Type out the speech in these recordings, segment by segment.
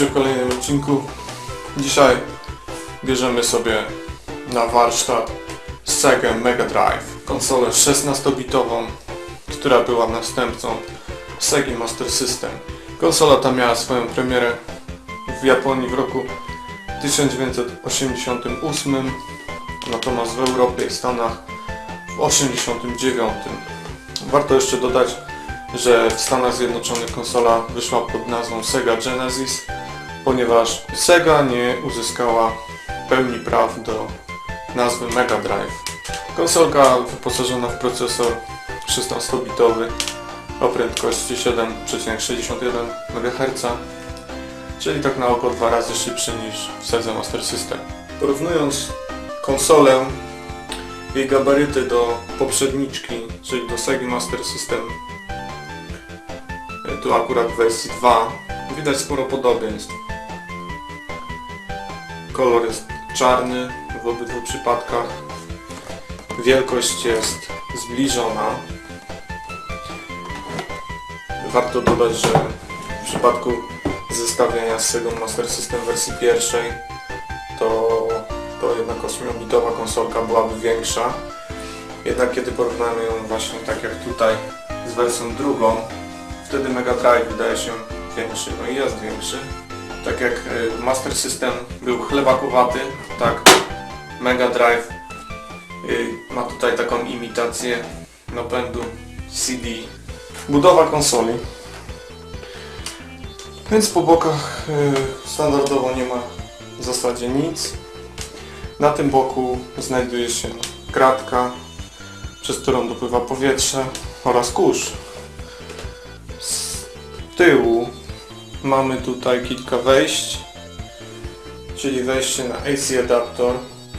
Witajcie w kolejnym odcinku. Dzisiaj bierzemy sobie na warsztat Sega Mega Drive, konsolę 16-bitową, która była następcą Sega Master System. Konsola ta miała swoją premierę w Japonii w roku 1988, natomiast w Europie i Stanach w 1989. Warto jeszcze dodać, że w Stanach Zjednoczonych konsola wyszła pod nazwą Sega Genesis, ponieważ Sega nie uzyskała pełni praw do nazwy Mega Drive. Konsolka wyposażona w procesor 16-bitowy o prędkości 7,61 MHz, czyli tak na oko dwa razy szybszy niż w Sega Master System. Porównując konsolę jej gabaryty do poprzedniczki, czyli do Sega Master System tu akurat w wersji 2 widać sporo podobieństw. Kolor jest czarny w obydwu przypadkach. Wielkość jest zbliżona. Warto dodać, że w przypadku zestawienia z Sega Master System wersji pierwszej to, to jednak 8-bitowa konsolka byłaby większa. Jednak kiedy porównamy ją właśnie tak jak tutaj z wersją drugą, wtedy Mega Drive wydaje się większy, no i jest większy. Tak jak y, Master System był chlebakowaty, tak Mega Drive y, ma tutaj taką imitację napędu CD. Budowa konsoli. Więc po bokach y, standardowo nie ma w zasadzie nic. Na tym boku znajduje się kratka, przez którą dopływa powietrze oraz kurz z tyłu mamy tutaj kilka wejść, czyli wejście na AC adapter,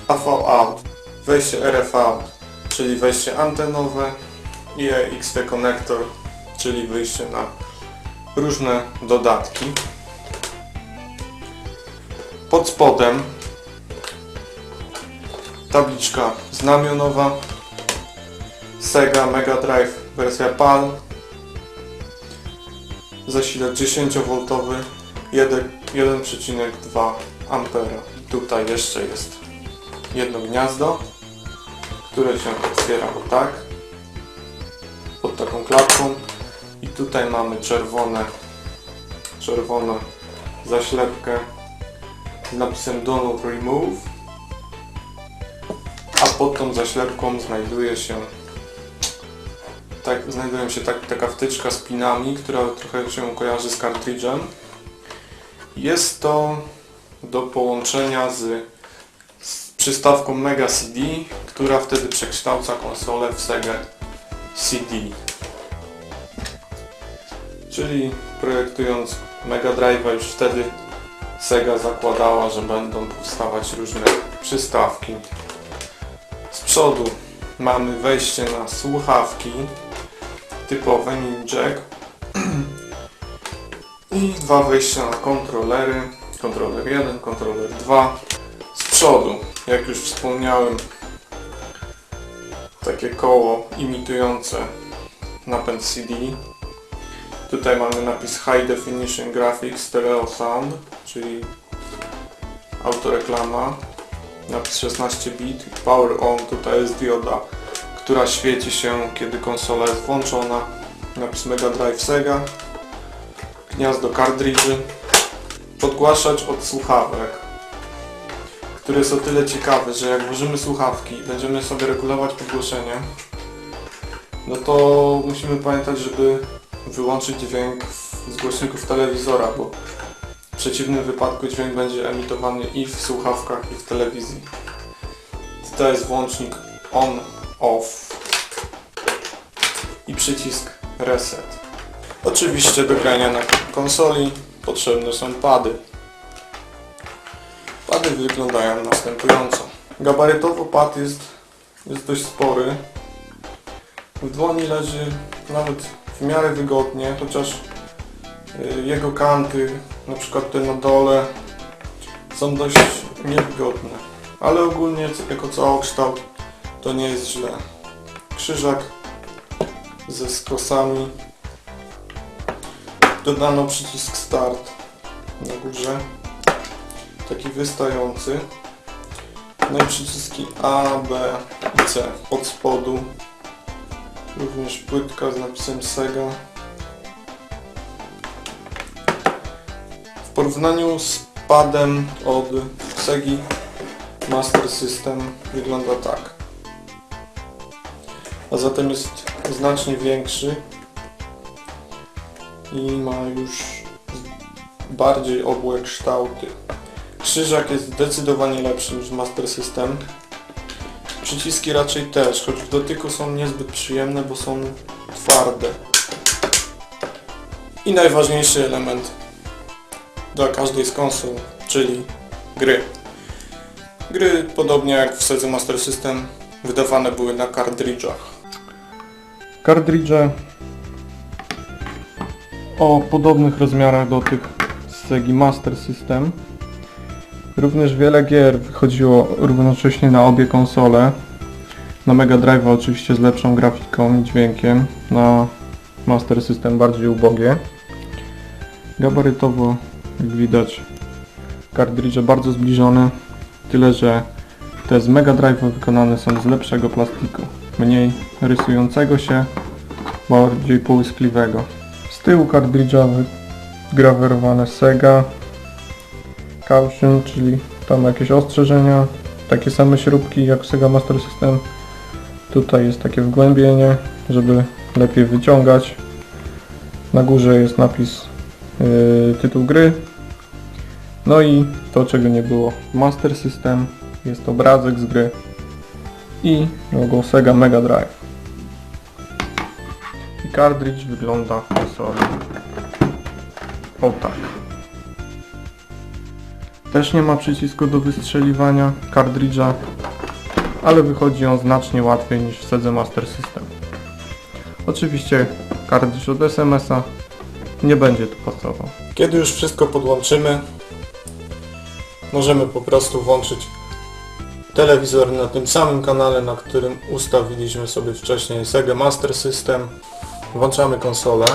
AV out, wejście RF out, czyli wejście antenowe i EXT connector, czyli wyjście na różne dodatki. Pod spodem tabliczka znamionowa Sega Mega Drive wersja PAL zasilacz 10V 1,2 A. Tutaj jeszcze jest jedno gniazdo, które się otwiera tak, pod taką klapką i tutaj mamy czerwone, czerwoną zaślepkę z napisem Do Not Remove, a pod tą zaślepką znajduje się tak, się tak, taka wtyczka z pinami, która trochę się kojarzy z kartridżem. Jest to do połączenia z, z przystawką Mega CD, która wtedy przekształca konsolę w Sega CD. Czyli projektując Mega Drive'a już wtedy Sega zakładała, że będą powstawać różne przystawki. Z przodu mamy wejście na słuchawki typowe mini jack i dwa wejścia na kontrolery. Kontroler 1, kontroler 2 z przodu, jak już wspomniałem takie koło imitujące napęd CD tutaj mamy napis High Definition Graphics Stereo Sound czyli autoreklama. Napis 16 bit. Power On tutaj jest dioda która świeci się, kiedy konsola jest włączona. Napis Mega Drive Sega. Gniazdo kartridży. Podgłaszacz od słuchawek, który jest o tyle ciekawy, że jak włożymy słuchawki i będziemy sobie regulować podgłoszenie, no to musimy pamiętać, żeby wyłączyć dźwięk z głośników telewizora, bo w przeciwnym wypadku dźwięk będzie emitowany i w słuchawkach, i w telewizji. Tutaj jest włącznik on off i przycisk reset. Oczywiście do grania na konsoli potrzebne są pady. Pady wyglądają następująco. Gabarytowo pad jest, jest dość spory. W dłoni leży nawet w miarę wygodnie, chociaż y, jego kanty, na przykład te na dole, są dość niewygodne. Ale ogólnie jako całokształt to nie jest źle. Krzyżak ze skosami. Dodano przycisk start. na górze, taki wystający. No i przyciski A, B i C od spodu. Również płytka z napisem Sega. W porównaniu z padem od Segi Master System wygląda tak. A zatem jest znacznie większy i ma już bardziej obłe kształty. Krzyżak jest zdecydowanie lepszy niż Master System. Przyciski raczej też, choć w dotyku są niezbyt przyjemne, bo są twarde. I najważniejszy element dla każdej z konsol, czyli gry. Gry, podobnie jak w Sega Master System, wydawane były na kartridżach. Kartridże o podobnych rozmiarach do tych z Segi Master System. Również wiele gier wychodziło równocześnie na obie konsole. Na Mega Drive oczywiście z lepszą grafiką i dźwiękiem, na Master System bardziej ubogie. Gabarytowo, jak widać, kartridże bardzo zbliżone, tyle że te z Mega Drive wykonane są z lepszego plastiku, mniej rysującego się, bardziej połyskliwego. Z tyłu kartridża grawerowane Sega, Caution, czyli tam jakieś ostrzeżenia, takie same śrubki jak Sega Master System. Tutaj jest takie wgłębienie, żeby lepiej wyciągać. Na górze jest napis yy, tytuł gry. No i to czego nie było Master System jest obrazek z gry i logo Sega Mega Drive. I kartridż wygląda w konsoli. O tak. Też nie ma przycisku do wystrzeliwania kartridża, ale wychodzi on znacznie łatwiej niż w Sedze Master System. Oczywiście kartridż od SMS-a nie będzie tu pasował. Kiedy już wszystko podłączymy, możemy po prostu włączyć telewizor na tym samym kanale, na którym ustawiliśmy sobie wcześniej Sega Master System. Włączamy konsolę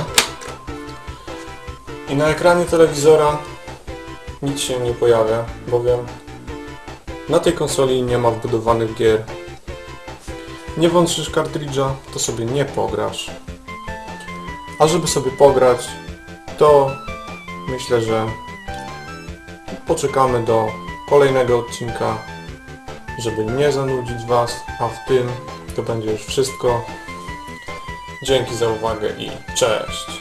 i na ekranie telewizora nic się nie pojawia, bowiem na tej konsoli nie ma wbudowanych gier. Nie włączysz kartridża, to sobie nie pograsz. A żeby sobie pograć, to myślę, że poczekamy do kolejnego odcinka, żeby nie zanudzić Was, a w tym to będzie już wszystko. Dzięki za uwagę i cześć!